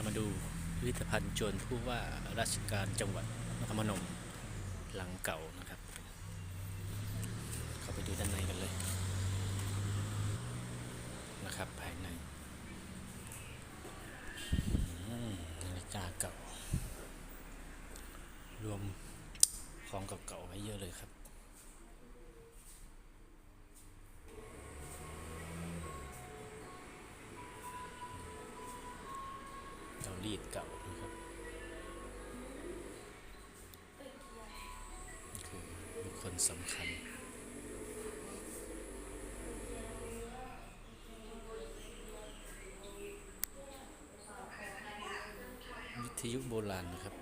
ามาดูพิพิธภัณฑ์จวนผู้ว่าราชการจังหวัดนครพนมหลังเก่านะครับ เข้าไปดูด้านในกันเลยนะครับภายในนาฬิกาเก่า รวมของเก่าๆไว้เยอะเลยครับ เตารีดเก่านะครับคือบุคคลสำคัญวิทยุโบราณนะครับ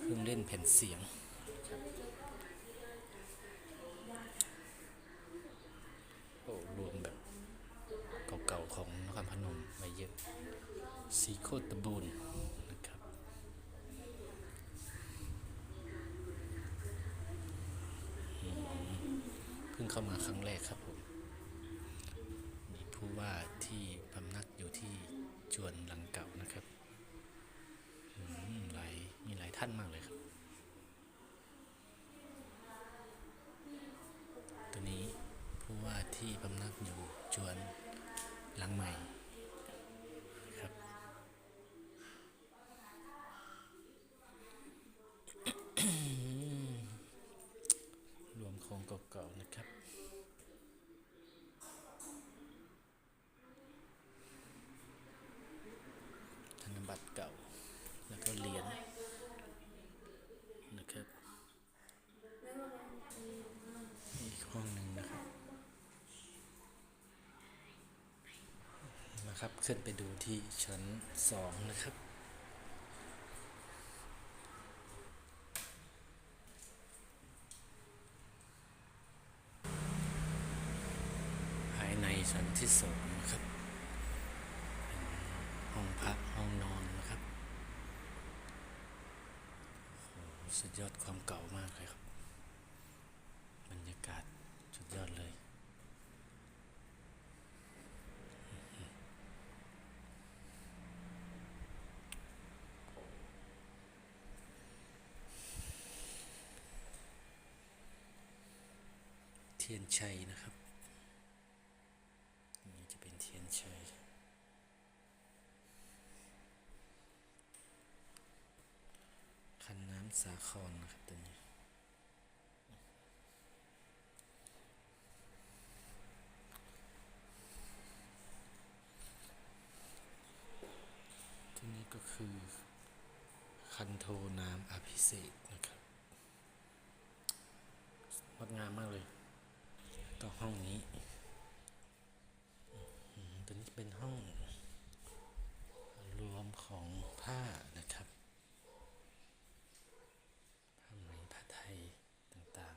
เครื่องเล่นแผ่นเสียงครับโอ้รวมแบบ เก่าๆของนครพนมไว้เยอะ สีโคตรบูนนะครับ เพิ่งเข้ามาครั้งแรกครับผมมีผู้ว่าที่พำนักอยู่ที่จวนหลังเก่านะครับอืมหลายมีหลายท่านมากเลยครับ ตัวนี้ผู้ว่าที่พำนักอยู่จวนหลังใหม่ครับ รวมของเก่าๆนะครับ ธนบัตรเก่า แล้วก็เหรียญนะครับอีกห้องหนึ่งนะครับ นะครับ ขึ้นไปดูที่ชั้นสองนะครับ ภายในชั้นที่สองนะครับห้องพักห้องนอนนะครับสุดยอดความเก่ามากเลยครับ บรรยากาศสุดยอดเลย เทียนชัยนะครับนี่จะเป็นเทียนชัยคันน้ำสาครนะครับตัวนี้ที่นี่ก็คือคันโทน้ำอภิเษกนะครับงดงามมากเลย ก็ห้องนี้ ตัวนี้เป็นห้องรวมของผ้านะครับผ้าไหมผ้าไทยต่าง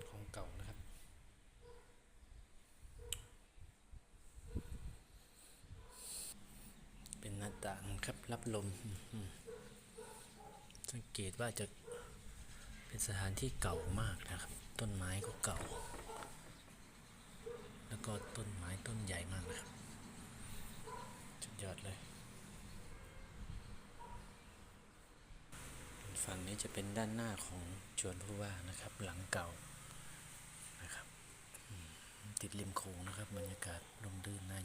ๆ ของเก่านะครับ เป็นหน้าต่างครับรับลม สังเกตว่าจะ เป็นสถานที่เก่ามากนะครับ ต้นไม้ก็เก่า แล้วก็ต้นไม้ต้นใหญ่มากนะครับสุดยอดเลยฝั่งนี้จะเป็นด้านหน้าของจวนผู้ว่านะครับ หลังเก่านะครับติดริมโขงนะครับบรรยากาศลมลื่นน่า